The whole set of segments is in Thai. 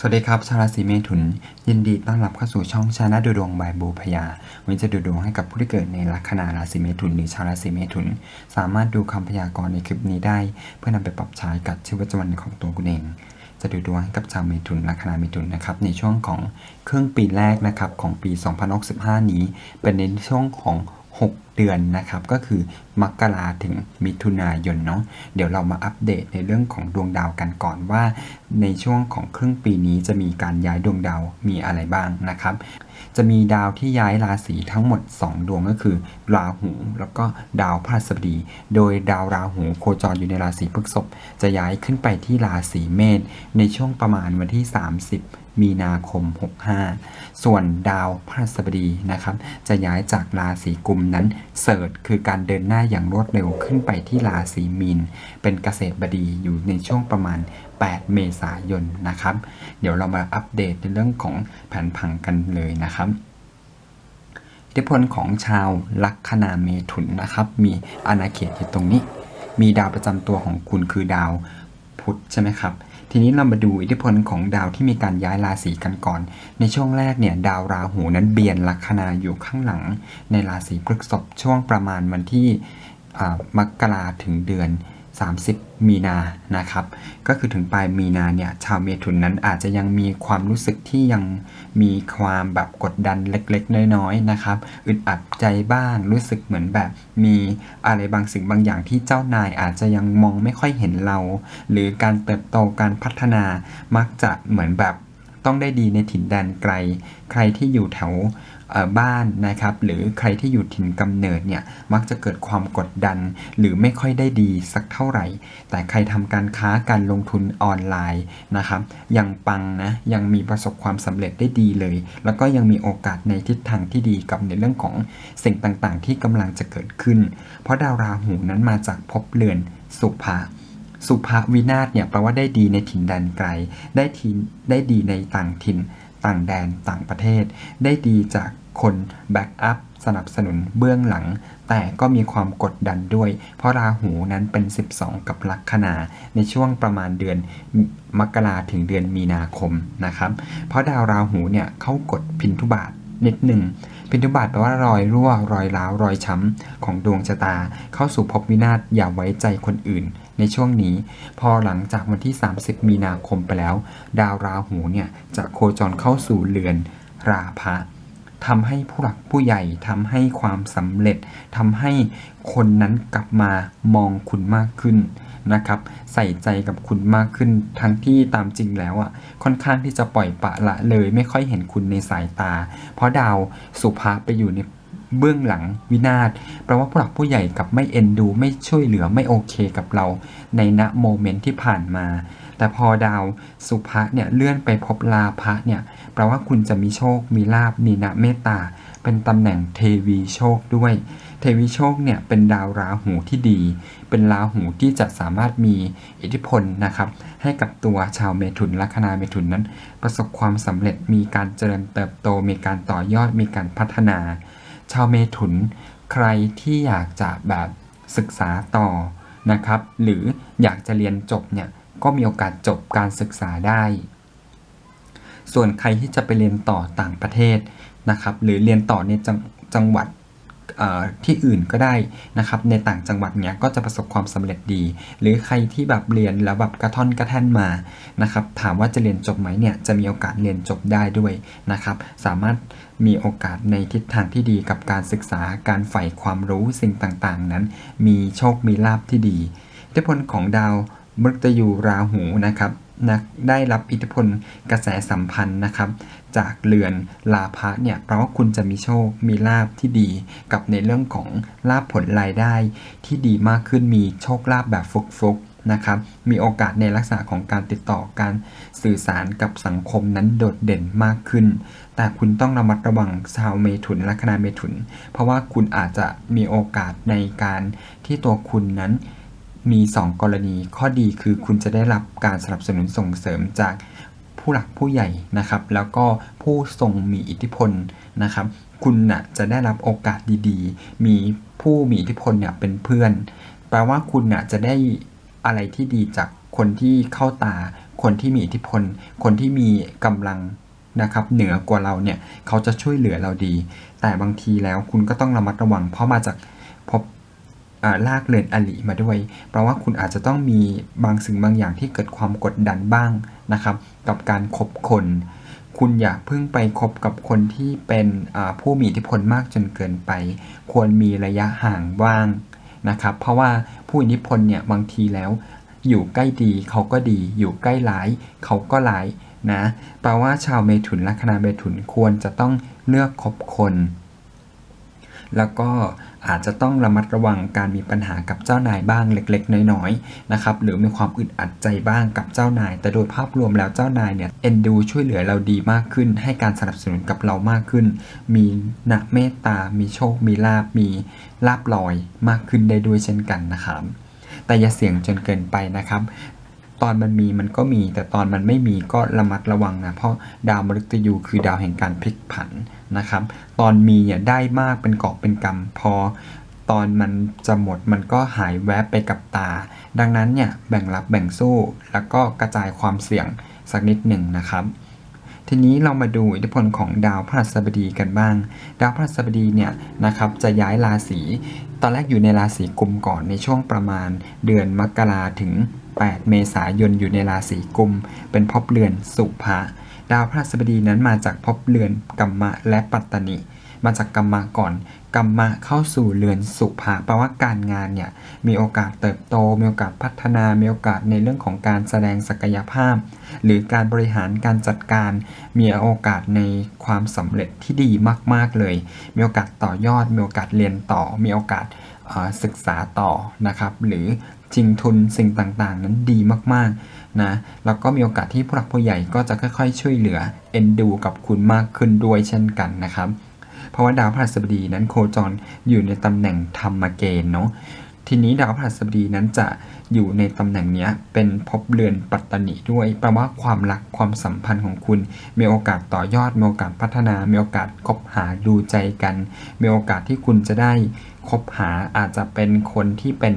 สวัสดีครับชาวราศีเมถุน ยินดีต้อนรับเข้าสู่ช่องชานะดูดวงบายบูพยาวันนี้จะดูดวงให้กับผู้ที่เกิดในลัคนาราศีเมถุนหรือชาวราศีเมถุน สามารถดูคำพยากรณ์ในคลิปนี้ได้ เพื่อนำไปปรับใช้กับชีวิตประจำวันของตัวคุณเอง จะดูดวงให้กับชาวเมถุนลัคนาเมถุนนะครับในช่วงของครึ่งปีแรกนะครับของปี 2065 นี้เป็นในช่วงของ 6 เดือนนะครับ ก็คือมกราถึงมิถุนายนเนาะเดี๋ยวเรามาอัปเดตในเรื่องของดวงดาวกันก่อนว่า ในช่วงของครึ่งปีนี้จะมีการย้ายดวงดาวมีอะไรบ้างนะครับ จะมีดาวที่ย้ายราศีทั้งหมด 2 ดวงก็คือ ราหูแล้วก็ดาวพฤหัสบดี โดยดาวราหูโคจรอยู่ในราศีพฤษภจะย้ายขึ้นไปที่ราศีเมษในช่วงประมาณวันที่ 30 มีนาคม 65 ส่วนดาวพฤหัสบดีนะครับ จะย้ายจากราศีกุมนั้นเสิร์ชคือการเดินหน้าอย่างรวดเร็วขึ้นไปที่ราศีมีน เป็นเกษตรบดีอยู่ในช่วงประมาณ 8 เมษายนนะครับ เดี๋ยวเรามาอัปเดตในเรื่องของแผนผังกันเลยนะครับอิทธิพลของชาวลัคนาเมถุนนะครับ มีอาณาเขตอยู่ตรงนี้ มีดาวประจำตัวของคุณคือดาวพุธใช่ไหมครับ ทีนี้เรามาดูอิทธิพลของดาวที่มีการย้ายราศีกันก่อน ในช่วงแรกเนี่ยดาวราหูนั้นเบียนลัคนาอยู่ข้างหลัง ในราศีพฤษภช่วงประมาณวันที่มกราถึงเดือน 30 มีนานะครับ ก็คือถึงปลายมีนาเนี่ยชาวเมถุนนั้นอาจจะยังมีความรู้สึกที่ยังมีความแบบกดดันเล็กๆ น้อยๆนะครับ อึดอัดใจบ้างรู้สึกเหมือนแบบมีอะไรบางสิ่งบางอย่างที่เจ้านายอาจจะยังมองไม่ค่อยเห็นเรา หรือการเติบโตการพัฒนามักจะเหมือนแบบ ต้องได้ดีในถิ่นแดนไกล ใครที่อยู่แถวบ้านนะครับ หรือใครที่อยู่ถิ่นกำเนิดเนี่ยมักจะเกิดความกดดัน หรือไม่ค่อยได้ดีสักเท่าไหร่ แต่ใครทำการค้าการลงทุนออนไลน์นะครับยังปังนะยังมีประสบความสำเร็จได้ดีเลย แล้วก็ยังมีโอกาสในทิศทางที่ดีกับในเรื่องของสิ่งต่างๆ ที่กำลังจะเกิดขึ้น เพราะดาวราหูนั้นมาจากภพเรือนสุภา สุภาวินาศเนี่ยแปลว่าได้ดีในถิ่นแดนไกล ได้ทีได้ดีในต่างถิ่น ต่างแดนต่างประเทศ ได้ดีจากคนแบ็กอัพสนับสนุนเบื้องหลัง แต่ก็มีความกดดันด้วย เพราะราหูนั้นเป็น 12 กับลัคนาในช่วงประมาณเดือนมกราถึงเดือนมีนาคมนะครับ เพราะดาวราหูเนี่ยเข้ากดพินทุบาทนิดหนึ่ง พินทุบาทแปลว่ารอยรั่ว รอยร้าว รอยช้ำของดวงชะตา เข้าสู่ภพวินาศอย่าไว้ใจคนอื่น ในช่วงนี้ พอหลังจากวันที่ 30 มีนาคมไปแล้ว ดาวราหูเนี่ยจะโคจรเข้าสู่เรือนราพะทำให้ผู้หลักผู้ใหญ่ทำให้ความสำเร็จทำให้คนนั้นกลับมามองคุณมากขึ้น นะครับ ใส่ใจกับคุณมากขึ้นทั้งที่ตามจริงแล้วอะค่อนข้างที่จะปล่อยปะละเลยไม่ค่อยเห็นคุณในสายตา เพราะดาวสุภาไปอยู่ในเบื้องหลังวินาศแปลว่าผู้หลักผู้ใหญ่กับไม่เอ็นดู ไม่ช่วยเหลือไม่โอเคกับเรา ในณโมเมนต์ที่ผ่านมา แต่พอดาวสุภะเนี่ยเลื่อนไปพบลาภะเนี่ยแปลว่าคุณจะมีโชค มีลาบมีณเมตตา เป็นตำแหน่งเทวีโชคด้วย เทวีโชคเนี่ยเป็นดาวราหูที่ดี เป็นราหูที่จะสามารถมีอิทธิพลนะครับ ให้กับตัวชาวเมถุนลัคนาเมถุนนั้น ประสบความสำเร็จมีการเจริญเติบโต มีการต่อยอดมีการพัฒนา ชาวเมถุน ใครที่อยากจะแบบศึกษาต่อนะครับ หรืออยากจะเรียนจบเนี่ยก็มีโอกาสจบการศึกษาได้ ส่วนใครที่จะไปเรียนต่อต่างประเทศนะครับ หรือเรียนต่อในจังจังหวัด ที่อื่นก็ได้นะครับในต่างจังหวัดเนี้ยก็จะประสบความสำเร็จดี หรือใครที่แบบเรียนแล้วแบบกระท่อนกระแท่นมานะครับถามว่าจะเรียนจบไหมเนี่ยจะมีโอกาสเรียนจบได้ด้วยนะครับสามารถมีโอกาสในทิศทางที่ดีกับการศึกษาการใฝ่ความรู้สิ่งต่างๆ นั้น มีโชคมีลาภที่ดีอิทธิพลของดาวมฤตยูราหูนะครับนะได้รับอิทธิพลกระแสสัมพันธ์นะครับ จากเรือนลาภะเนี่ยแปลว่าคุณจะมีโชค มีลาภที่ดี กับในเรื่องของลาภผลรายได้ ที่ดีมากขึ้นมีโชคลาภแบบฟุกๆนะครับมีโอกาสในลักษณะของการติดต่อการสื่อสารกับสังคมนั้นโดดเด่นมากขึ้น แต่คุณต้องระมัดระวังชาวเมถุนลัคนาเมถุน เพราะว่าคุณอาจจะมีโอกาสในการที่ตัวคุณนั้นมี 2 กรณี ข้อดีคือคุณจะได้รับการสนับสนุนส่งเสริมจาก ผู้หลักผู้ใหญ่นะครับ แล้วก็ผู้ทรงมีอิทธิพลนะครับ คุณน่ะจะได้รับโอกาสดีๆ มีผู้มีอิทธิพลเนี่ยเป็นเพื่อน แปลว่าคุณน่ะจะได้อะไรที่ดีจากคนที่เข้าตา คนที่มีอิทธิพล คนที่มีกำลังนะครับเหนือกว่าเราเนี่ยเขาจะช่วยเหลือเราดี แต่บางทีแล้วคุณก็ต้องระมัดระวัง เพราะมาจากพบอ่าลากเลือนอลิมาด้วยแปลว่าคุณอาจจะต้องมีบางสิ่งบางอย่างที่เกิดความกดดันบ้าง นะครับ กับการคบคน คุณอย่าเพิ่งไปคบกับคนที่เป็นผู้มีอิทธิพลมากจนเกินไป ควรมีระยะห่างว่างนะครับ เพราะว่าผู้อิทธิพลเนี่ยบางทีแล้วอยู่ใกล้ดีเขาก็ดี อยู่ใกล้ร้ายเขาก็ร้ายนะแปลว่าชาวเมถุนลัคนาเมถุนควรจะต้องเลือกคบคน แล้วก็ อาจจะต้องระมัดระวังการมีปัญหากับเจ้านายบ้างเล็ก ๆ น้อยๆนะครับหรือมีความอึดอัดใจบ้างกับเจ้านาย แต่โดยภาพรวมแล้วเจ้านายเนี่ยเอ็นดูช่วยเหลือเราดีมากขึ้น ให้การสนับสนุนกับเรามากขึ้น มีนะเมตตา มีโชค มีลาบมีลาบลอยมากขึ้นได้ด้วยเช่นกันนะครับแต่อย่าเสี่ยงจนเกินไปนะครับ ตอนมันมีมันก็มี แต่ตอนมันไม่มีก็ระมัดระวังนะเพราะดาวมฤตยูคือดาวแห่งการพลิกผันนะครับ ตอนมีเนี่ยได้มากเป็นกอบเป็นกำพอตอนมันจะหมดมันก็หายแวบไปกับตา ดังนั้นเนี่ยแบ่งรับแบ่งสู้แล้วก็กระจายความเสี่ยงสักนิดหนึ่งนะครับ ทีนี้เรามาดูอิทธิพลของดาวพฤหัสบดีกันบ้าง ดาวพฤหัสบดีเนี่ยนะครับจะย้ายราศีตอนแรกอยู่ในราศีกุมก่อนในช่วงประมาณเดือนมกราถึง 8 เมษายนอยู่ในราศีกุม เป็นภพเรือนสุภะดาวพฤหัสบดีนั้นมาจากภพเรือนกัมมะและปัตตนิ มาจากกัมมะก่อนกัมมะเข้าสู่เรือนสุภะแปลว่าการงานเนี่ยมีโอกาสเติบโต มีโอกาสพัฒนา มีโอกาสในเรื่องของการแสดงศักยภาพ หรือการบริหารการจัดการ มีโอกาสในความสำเร็จที่ดีมาก ๆเลย มีโอกาสต่อยอด มีโอกาสเรียนต่อ มีโอกาสศึกษาต่อนะครับ หรือชิงทุนสิ่งต่างๆ นั้นดีมากๆนะแล้วก็มีโอกาสที่ผู้หลักผู้ใหญ่ก็จะค่อย ๆ ช่วยเหลือเอ็นดูกับคุณมากขึ้นด้วยเช่นกันนะครับ เพราะว่าดาวพฤหัสบดีนั้นโคจรอยู่ในตำแหน่งธรรมเกณฑ์เนาะทีนี้ดาวพฤหัสบดีนั้นจะอยู่ในตำแหน่งนี้เป็นภพเรือนปัตตนิด้วยแปลว่าความรักความสัมพันธ์ของคุณ มีโอกาสต่อยอดมีโอกาสพัฒนา มีโอกาสคบหาดูใจกัน มีโอกาสที่คุณจะได้คบหาอาจจะเป็นคนที่เป็น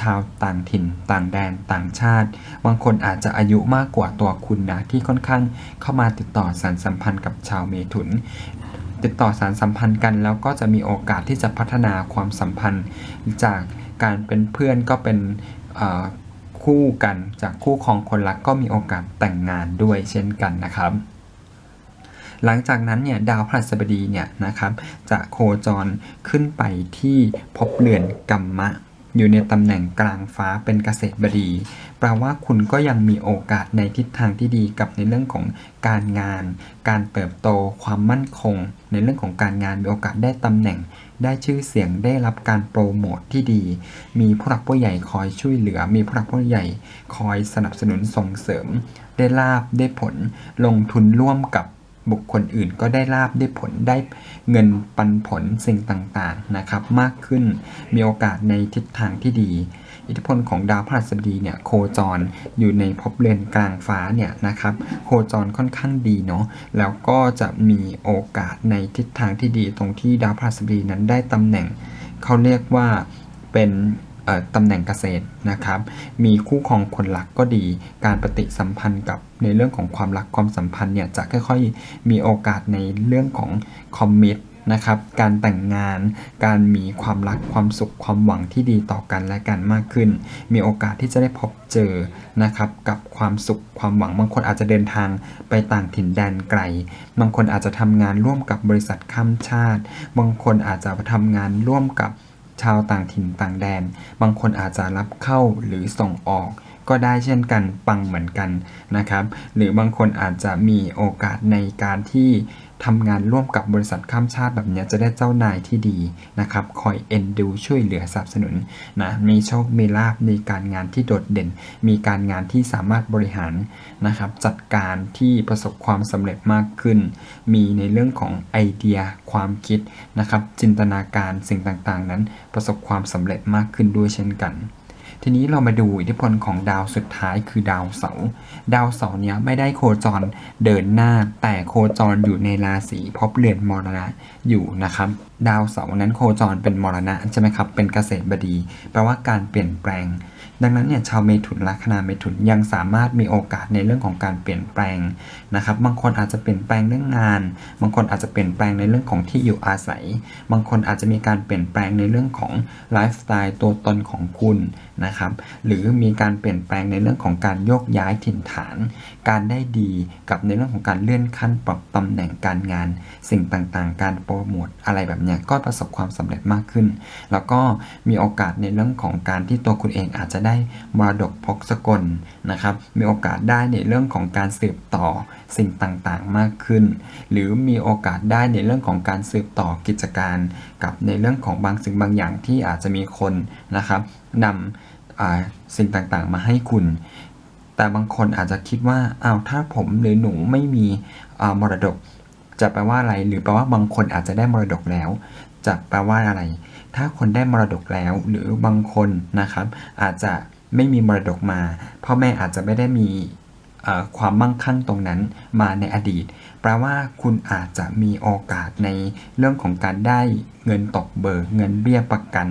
ชาวต่างถิ่น ต่างแดนต่างชาติ บางคนอาจจะอายุมากกว่าตัวคุณนะที่ค่อนข้างเข้ามาติดต่อสารสัมพันธ์กับชาวเมถุน ติดต่อสารสัมพันธ์กัน แล้วก็จะมีโอกาสที่จะพัฒนาความสัมพันธ์ จากการเป็นเพื่อนก็เป็นคู่กันจากคู่ของคนรักก็มีโอกาสแต่งงานด้วยเช่นกันนะครับ หลังจากนั้นเนี่ยดาวพฤหัสบดีเนี่ยนะครับจะโคจรขึ้นไปที่ภพเรือนกัมมะ อยู่ในตำแหน่งกลางฟ้าเป็นเกษตรบดีแปลว่าคุณก็ยังมีโอกาสในทิศทางที่ดีกับในเรื่องของการงาน การเติบโต ความมั่นคง ในเรื่องของการงานมีโอกาสได้ตำแหน่ง ได้ชื่อเสียงได้รับการโปรโมทที่ดี มีผู้หลักผู้ใหญ่คอยช่วยเหลือ มีผู้หลักผู้ใหญ่คอยสนับสนุนส่งเสริม ได้ลาบได้ผล ลงทุนร่วมกับ บุคคลอื่นก็ได้ลาบได้ผลได้เงินปันผลสิ่งต่างๆนะครับ มากขึ้นมีโอกาสในทิศทางที่ดี อิทธิพลของดาวพฤหัสบดีเนี่ยโคจรอยู่ในภพเรือนกลางฟ้าเนี่ยนะครับโคจรค่อนข้างดีเนาะแล้วก็จะมีโอกาสในทิศทางที่ดีตรงที่ดาวพฤหัสบดีนั้นได้ตำแหน่ง เขาเรียกว่าเป็น ตำแหน่งเกษตรนะครับ มีคู่ครองคนรักก็ดี การปฏิสัมพันธ์กับในเรื่องของความรักความสัมพันธ์เนี่ยจะค่อยๆ มีโอกาสในเรื่องของคอมมิตนะครับ การแต่งงาน การมีความรักความสุขความหวังที่ดีต่อกันและกันมากขึ้น มีโอกาสที่จะได้พบเจอนะครับกับความสุขความหวังบางคนอาจจะเดินทางไปต่างถิ่นแดนไกล บางคนอาจจะทำงานร่วมกับบริษัทข้ามชาติ บางคนอาจจะทำงานร่วมกับ ชาวต่างถิ่นต่างแดน บางคนอาจจะรับเข้าหรือส่งออก ก็ได้เช่นกันปังเหมือนกันนะครับ หรือบางคนอาจจะมีโอกาสในการที่ ทำงานร่วมกับบริษัทข้ามชาติแบบนี้จะได้เจ้านายที่ดีนะครับคอยเอ็นดูช่วยเหลือสนับสนุนนะมีโชคมีลาบมีการงานที่โดดเด่น มีการงานที่สามารถบริหารนะครับจัดการที่ประสบความสำเร็จมากขึ้น มีในเรื่องของไอเดียความคิดนะครับจินตนาการสิ่งต่างๆ นั้นประสบความสำเร็จมากขึ้นด้วยเช่นกัน ทีนี้เรามาดูอิทธิพลของดาวสุดท้ายคือดาวเสาร์ดาวเสาร์เนี้ยไม่ได้โคจรเดินหน้า แต่โคจรอยู่ในราศีพบเรือนมรณะอยู่นะครับ ดาวเสาร์นั้นโคจรเป็นมรณะใช่ไหมครับ เป็นเกษตรบดี แปลว่าการเปลี่ยนแปลง ดังนั้นเนี่ยชาวเมถุนลัคนาเมถุนยังสามารถมีโอกาสในเรื่องของการเปลี่ยนแปลงนะครับ บางคนอาจจะเปลี่ยนแปลงเรื่องงาน บางคนอาจจะเปลี่ยนแปลงในเรื่องของที่อยู่อาศัย บางคนอาจจะมีการเปลี่ยนแปลงในเรื่องของไลฟ์สไตล์ตัวตนของคุณนะครับ หรือมีการเปลี่ยนแปลงในเรื่องของการโยกย้ายถิ่นฐาน การได้ดีกับในเรื่องของการเลื่อนขั้นปรับตำแหน่งการงาน สิ่งต่างๆ การโปรโมทอะไรแบบเนี้ยก็ประสบความสำเร็จมากขึ้น แล้วก็มีโอกาสในเรื่องของการที่ตัวคุณเองอาจจะได้มรดกพกสกลนะครับ มีโอกาสได้ในเรื่องของการสืบต่อสิ่งต่างๆมากขึ้น หรือมีโอกาสได้ในเรื่องของการสืบต่อกิจการ กับในเรื่องของบางสิ่งบางอย่างที่อาจจะมีคนนะครับนำสิ่งต่างๆมาให้คุณแต่บางคนอาจจะคิดว่าอ้าวถ้าผมหรือหนูไม่มีมรดก จะแปลว่าอะไร หรือแปลว่าบางคนอาจจะได้มรดกแล้ว จะแปลว่าอะไร ถ้าคนได้มรดกแล้ว หรือบางคนนะครับ อาจจะไม่มีมรดกมาพ่อแม่อาจจะไม่ได้มีความมั่งคั่งตรงนั้นมาในอดีต แปลว่าคุณอาจจะมีโอกาสในเรื่องของการได้เงินตกเบิกเงินเบี้ยประกัน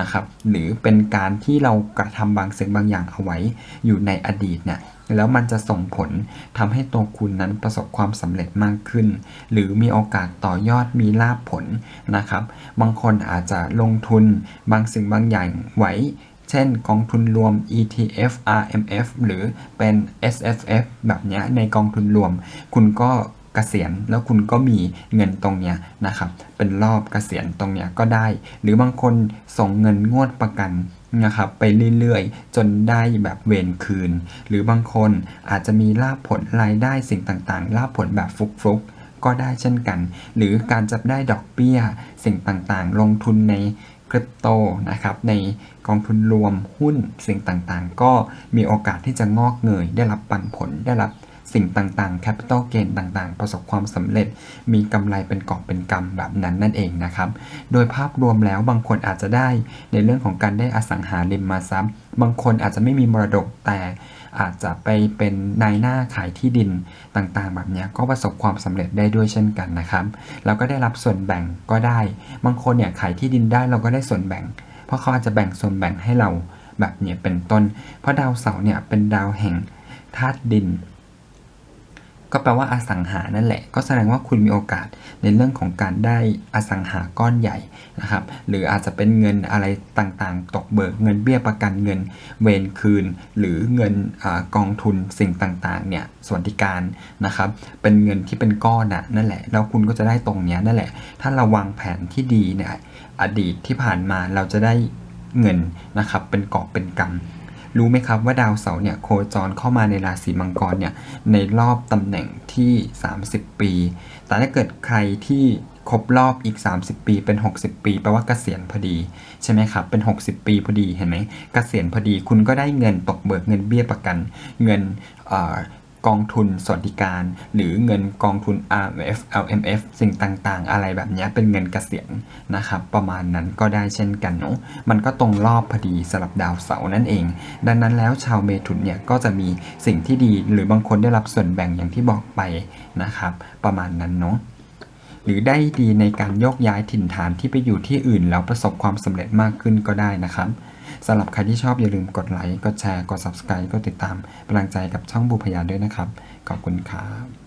นะครับ หรือเป็นการที่เรากระทำบางสิ่งบางอย่างเอาไว้อยู่ในอดีตเนี่ย แล้วมันจะส่งผลทำให้ตัวคุณนั้นประสบความสำเร็จมากขึ้น หรือมีโอกาสต่อยอดมีลาภผลนะครับ บางคนอาจจะลงทุนบางสิ่งบางอย่างไว้เช่นกองทุนรวม ETF RMF หรือเป็น SFF แบบเนี้ยในกองทุนรวม คุณก็เกษียณแล้วคุณก็มีเงินตรงเนี้ยนะครับ เป็นรอบเกษียณตรงเนี้ยก็ได้ หรือบางคนส่งเงินงวดประกัน นะครับไปเรื่อยๆ จนได้แบบเวรคืน หรือบางคนอาจจะมีลาภผลรายได้สิ่งต่างๆลาภผลแบบฟุกๆ ก็ได้เช่นกัน หรือการจับได้ดอกเบี้ย สิ่งต่างๆ ลงทุนในคริปโตนะครับในกองทุนรวมหุ้นสิ่งต่างๆ ก็มีโอกาสที่จะงอกเงยได้รับปันผลได้รับ สิ่งต่างๆ capital gain ต่างๆ ประสบความสำเร็จ มีกำไรเป็นกอบเป็นกำแบบนั้นนั่นเองนะครับ โดยภาพรวมแล้วบางคนอาจจะได้ในเรื่องของการได้อสังหาริมทรัพย์ บางคนอาจจะไม่มีมรดกแต่อาจจะไปเป็นนายหน้าขายที่ดินต่างๆ แบบนี้ก็ประสบความสำเร็จได้ด้วยเช่นกันนะครับแล้วก็ได้รับส่วนแบ่งก็ได้ บางคนเนี่ยขายที่ดินได้เราก็ได้ส่วนแบ่ง เพราะเขาอาจจะแบ่งส่วนแบ่งให้เราแบบนี้เป็นต้น เพราะดาวเสาร์เนี่ยเป็นดาวแห่งธาตุดิน ก็แปลว่าอสังหานั่นแหละ ก็แสดงว่าคุณมีโอกาสในเรื่องของการได้อสังหาก้อนใหญ่นะครับ หรืออาจจะเป็นเงินอะไรต่างๆ ตกเบิกเงินเบี้ยประกันเงินเวรคืน หรือเงินอกองทุนสิ่งต่างๆเนี่ยสวัสดิการนะครับ เป็นเงินที่เป็นก้อนนะนั่นแหละ แล้วคุณก็จะได้ตรงเนี้ยนั่นแหละ ถ้าเราวางแผนที่ดีเนี่ยอดีตที่ผ่านมาเราจะได้เงินนะครับเป็นกอบเป็นกำ รู้ไหมครับว่าดาวเสาร์เนี่ยโคจรเข้ามาในราศีมังกรเนี่ยในรอบตำแหน่งที่ 30 ปี แต่ถ้าเกิดใครที่ครบรอบอีก 30 ปีเป็น 60 ปีแปลว่าเกษียณพอดี ใช่ไหมครับ เป็น 60 ปีพอดีเห็นไหมเกษียณพอดีคุณก็ได้เงินตกเบิกเงินเบี้ยประกัน เงินเออ กองทุนสวัสดิการ หรือเงินกองทุน RMF LMF สิ่งต่างๆ อะไรแบบนี้เป็นเงินเกษียณนะครับ ประมาณนั้นก็ได้เช่นกันเนาะมันก็ตรงรอบพอดีสำหรับดาวเสาร์นั่นเอง ดังนั้นแล้วชาวเมถุนเนี่ยก็จะมีสิ่งที่ดีหรือบางคนได้รับส่วนแบ่งอย่างที่บอกไปนะครับ ประมาณนั้นเนาะหรือได้ดีในการโยกย้ายถิ่นฐานที่ไปอยู่ที่อื่นแล้วประสบความสำเร็จมากขึ้นก็ได้นะครับ สำหรับใครที่ชอบอย่าลืมกดไลค์ กดแชร์ กด subscribe กดติดตามเป็นกำลังใจกับช่องบูพยาด้วยนะครับ ขอบคุณครับ